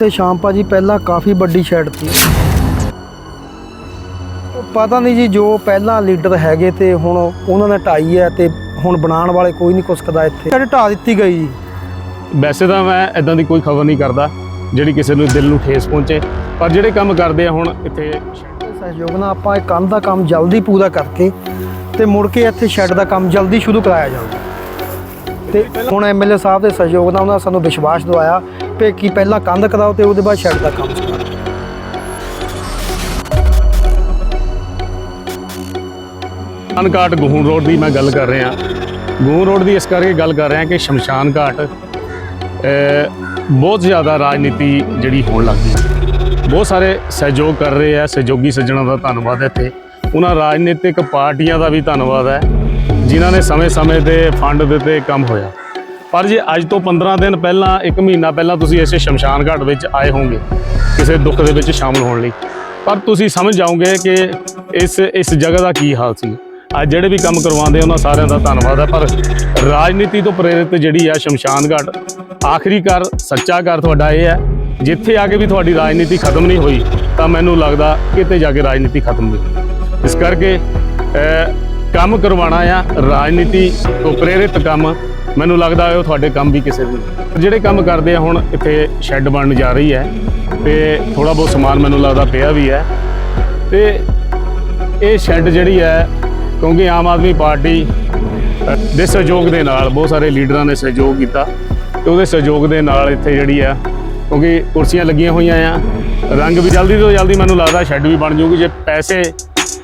ਤੇ ਸ਼ਾਮ ਭਾਜੀ ਪਹਿਲਾਂ ਕਾਫੀ ਵੱਡੀ ਸ਼ੈਡ ਸੀ। ਪਤਾ ਨਹੀਂ ਜੀ ਜੋ ਪਹਿਲਾਂ ਲੀਡਰ ਹੈਗੇ ਤੇ ਹੁਣ ਉਹਨਾਂ ਨੇ ਢਾਈ ਹੈ ਤੇ ਹੁਣ ਬਣਾਉਣ ਵਾਲੇ ਕੋਈ ਨਹੀਂ ਕੁਸਕਦਾ ਇੱਥੇ। ਸ਼ੈਡ ਢਾ ਦਿੱਤੀ ਗਈ ਜੀ। ਵੈਸੇ ਤਾਂ ਮੈਂ ਇਦਾਂ ਦੀ ਕੋਈ ਖਬਰ ਨਹੀਂ ਕਰਦਾ ਜਿਹੜੀ ਕਿਸੇ ਨੂੰ ਦਿਲ ਨੂੰ ਠੇਸ ਪਹੁੰਚੇ ਪਰ ਜਿਹੜੇ ਕੰਮ ਕਰਦੇ ਆ ਹੁਣ ਇੱਥੇ ਸਹਿਯੋਗ ਨਾਲ ਆਪਾਂ ਇਹ ਕੰਧ ਦਾ ਕੰਮ ਜਲਦੀ ਪੂਰਾ ਕਰਕੇ ਤੇ ਮੁੜ ਕੇ ਇੱਥੇ ਸ਼ੈੱਡ ਦਾ ਕੰਮ ਜਲਦੀ ਸ਼ੁਰੂ ਕਰਾਇਆ ਜਾਊਗਾ। ਤੇ ਹੁਣ ਐਮਐਲਏ ਸਾਹਿਬ ਦੇ ਸਹਿਯੋਗ ਨਾਲ ਉਹਨਾਂ ਸਾਨੂੰ ਵਿਸ਼ਵਾਸ ਦਿਵਾਇਆ ਕਿ ਕੀ ਪਹਿਲਾਂ ਕੰਧ ਕਰਾਓ ਤੇ ਉਹਦੇ ਬਾਅਦ ਸ਼ੈੱਡ ਦਾ ਕੰਮ ਕਰਾਓ। ਸ਼ਮਸ਼ਾਨ ਘਾਟ ਗਹੂਨ ਰੋਡ ਦੀ ਮੈਂ ਗੱਲ ਕਰ ਰਿਹਾ। ਗਹੂਨ ਰੋਡ ਦੀ ਇਸ ਕਰਕੇ ਗੱਲ ਕਰ ਰਿਹਾ ਕਿ ਸ਼ਮਸ਼ਾਨ ਘਾਟ ਬਹੁਤ ਜ਼ਿਆਦਾ ਰਾਜਨੀਤੀ ਜਿਹੜੀ ਹੋਣ ਲੱਗ ਗਈ। ਬਹੁਤ ਸਾਰੇ ਸਹਿਯੋਗ ਕਰ ਰਹੇ ਆ, ਸਹਿਯੋਗੀ ਸੱਜਣਾ ਦਾ ਧੰਨਵਾਦ ਹੈ ਇੱਥੇ। ਉਹਨਾਂ ਰਾਜਨੀਤਿਕ ਪਾਰਟੀਆਂ ਦਾ ਵੀ ਧੰਨਵਾਦ ਹੈ। ਜਿਨ੍ਹਾਂ ਨੇ ਸਮੇਂ-ਸਮੇਂ ਤੇ ਫੰਡ ਦਿੱਤੇ ਕੰਮ ਹੋਇਆ। ਪਰ ਜੇ ਅੱਜ ਤੋਂ 15 ਦਿਨ ਪਹਿਲਾਂ 1 ਮਹੀਨਾ ਪਹਿਲਾਂ ਤੁਸੀਂ ਇਸੇ ਸ਼ਮਸ਼ਾਨ ਘਾਟ ਵਿੱਚ ਆਏ ਹੋਵੋਗੇ, ਕਿਸੇ ਦੁੱਖ ਦੇ ਵਿੱਚ ਸ਼ਾਮਲ ਹੋਣ ਲਈ। ਪਰ ਤੁਸੀਂ ਸਮਝ ਜਾਓਗੇ ਕਿ ਇਸ ਇਸ ਜਗ੍ਹਾ ਦਾ ਕੀ ਹਾਲ ਸੀ। ਅੱਜ ਜਿਹੜੇ ਵੀ ਕੰਮ ਕਰਵਾਉਂਦੇ ਉਹਨਾਂ ਸਾਰਿਆਂ ਦਾ ਧੰਨਵਾਦ ਹੈ ਪਰ ਰਾਜਨੀਤੀ ਤੋਂ ਪ੍ਰੇਰਿਤ ਜਿਹੜੀ ਆ ਸ਼ਮਸ਼ਾਨ ਘਾਟ, ਆਖਰੀ ਘਰ, ਸੱਚਾ ਘਰ ਤੁਹਾਡਾ ਇਹ ਹੈ, ਜਿੱਥੇ ਆ ਕੇ ਵੀ ਤੁਹਾਡੀ ਰਾਜਨੀਤੀ ਖਤਮ ਨਹੀਂ ਹੋਈ, ਤਾਂ ਮੈਨੂੰ ਲੱਗਦਾ ਕਿਤੇ ਜਾ ਕੇ ਰਾਜਨੀਤੀ ਖਤਮ ਹੋਈ। ਇਸ ਕਰਕੇ ਕੰਮ ਕਰਵਾਉਣਾ ਆ, ਰਾਜਨੀਤੀ ਤੋਂ ਪ੍ਰੇਰਿਤ ਕੰਮ, ਮੈਨੂੰ ਲੱਗਦਾ ਉਹ ਤੁਹਾਡੇ ਕੰਮ ਵੀ ਕਿਸੇ ਦੇ ਜਿਹੜੇ ਕੰਮ ਕਰਦੇ ਆ ਹੁਣ ਇੱਥੇ ਸ਼ੈੱਡ ਬਣਨ ਜਾ ਰਹੀ ਹੈ, ਤੇ ਥੋੜਾ ਬਹੁਤ ਸਮਾਨ ਮੈਨੂੰ ਲੱਗਦਾ ਪਿਆ ਵੀ ਹੈ। ਤੇ ਇਹ ਸ਼ੈੱਡ ਜਿਹੜੀ ਹੈ, ਕਿਉਂਕਿ ਆਮ ਆਦਮੀ ਪਾਰਟੀ ਦੇ ਸਹਿਯੋਗ ਦੇ ਨਾਲ, ਬਹੁਤ ਸਾਰੇ ਲੀਡਰਾਂ ਨੇ ਸਹਿਯੋਗ ਕੀਤਾ, ਤੇ ਉਹਦੇ ਸਹਿਯੋਗ ਦੇ ਨਾਲ ਇੱਥੇ ਜਿਹੜੀ ਆ, ਕਿਉਂਕਿ ਕੁਰਸੀਆਂ ਲੱਗੀਆਂ ਹੋਈਆਂ ਆ, ਰੰਗ ਵੀ ਜਲਦੀ ਤੋਂ ਜਲਦੀ ਮੈਨੂੰ ਲੱਗਦਾ ਸ਼ੈੱਡ ਵੀ ਬਣ ਜਾਊਗੀ। ਜੇ ਪੈਸੇ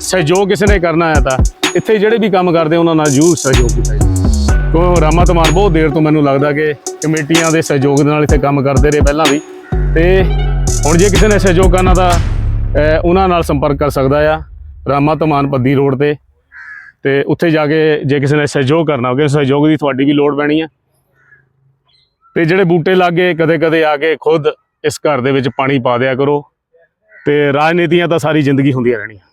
ਸਹਿਯੋਗ ਕਿਸੇ ਨੇ ਕਰਨਾ ਆ ਤਾਂ ਇੱਥੇ ਜਿਹੜੇ ਵੀ ਕੰਮ ਕਰਦੇ, ਉਹਨਾਂ ਨਾਲ ਜ਼ਰੂਰ ਸਹਿਯੋਗ ਕੀਤਾ ਜਾਵੇ ਕਿਉਂ, ਰਾਮਾ ਤਮਾਰ ਬਹੁਤ ਦੇਰ ਤੋਂ ਮੈਨੂੰ ਲੱਗਦਾ ਕਿ ਕਮੇਟੀਆਂ ਦੇ ਸਹਿਯੋਗ ਦੇ ਨਾਲ ਇੱਥੇ ਕੰਮ ਕਰਦੇ ਰਹੇ ਪਹਿਲਾਂ ਵੀ। ਤੇ ਹੁਣ ਜੇ ਕਿਸੇ ਨੇ ਸਹਿਯੋਗ ਕਰਨਾ ਤਾਂ ਉਹਨਾਂ ਨਾਲ ਸੰਪਰਕ ਕਰ ਸਕਦਾ ਆ, ਰਾਮਾ ਤਮਾਨ ਪੱਦੀ ਰੋਡ ਤੇ। ਤੇ ਉੱਥੇ ਜਾ ਕੇ ਜੇ ਕਿਸੇ ਨੇ ਸਹਿਯੋਗ ਕਰਨਾ ਹੋਵੇ, ਸਹਿਯੋਗ ਦੀ ਤੁਹਾਡੀ ਵੀ ਲੋੜ ਪੈਣੀ ਆ। ਤੇ ਜਿਹੜੇ ਬੂਟੇ ਲਾਗੇ ਕਦੇ ਕਦੇ ਆ ਕੇ ਖੁਦ ਇਸ ਘਰ ਦੇ ਵਿੱਚ ਪਾਣੀ ਪਾ ਦਿਆ ਕਰੋ। ਤੇ ਰਾਜਨੀਤੀਆਂ ਤਾਂ ਸਾਰੀ ਜ਼ਿੰਦਗੀ ਹੁੰਦੀਆਂ ਰਹਿਣੀਆਂ।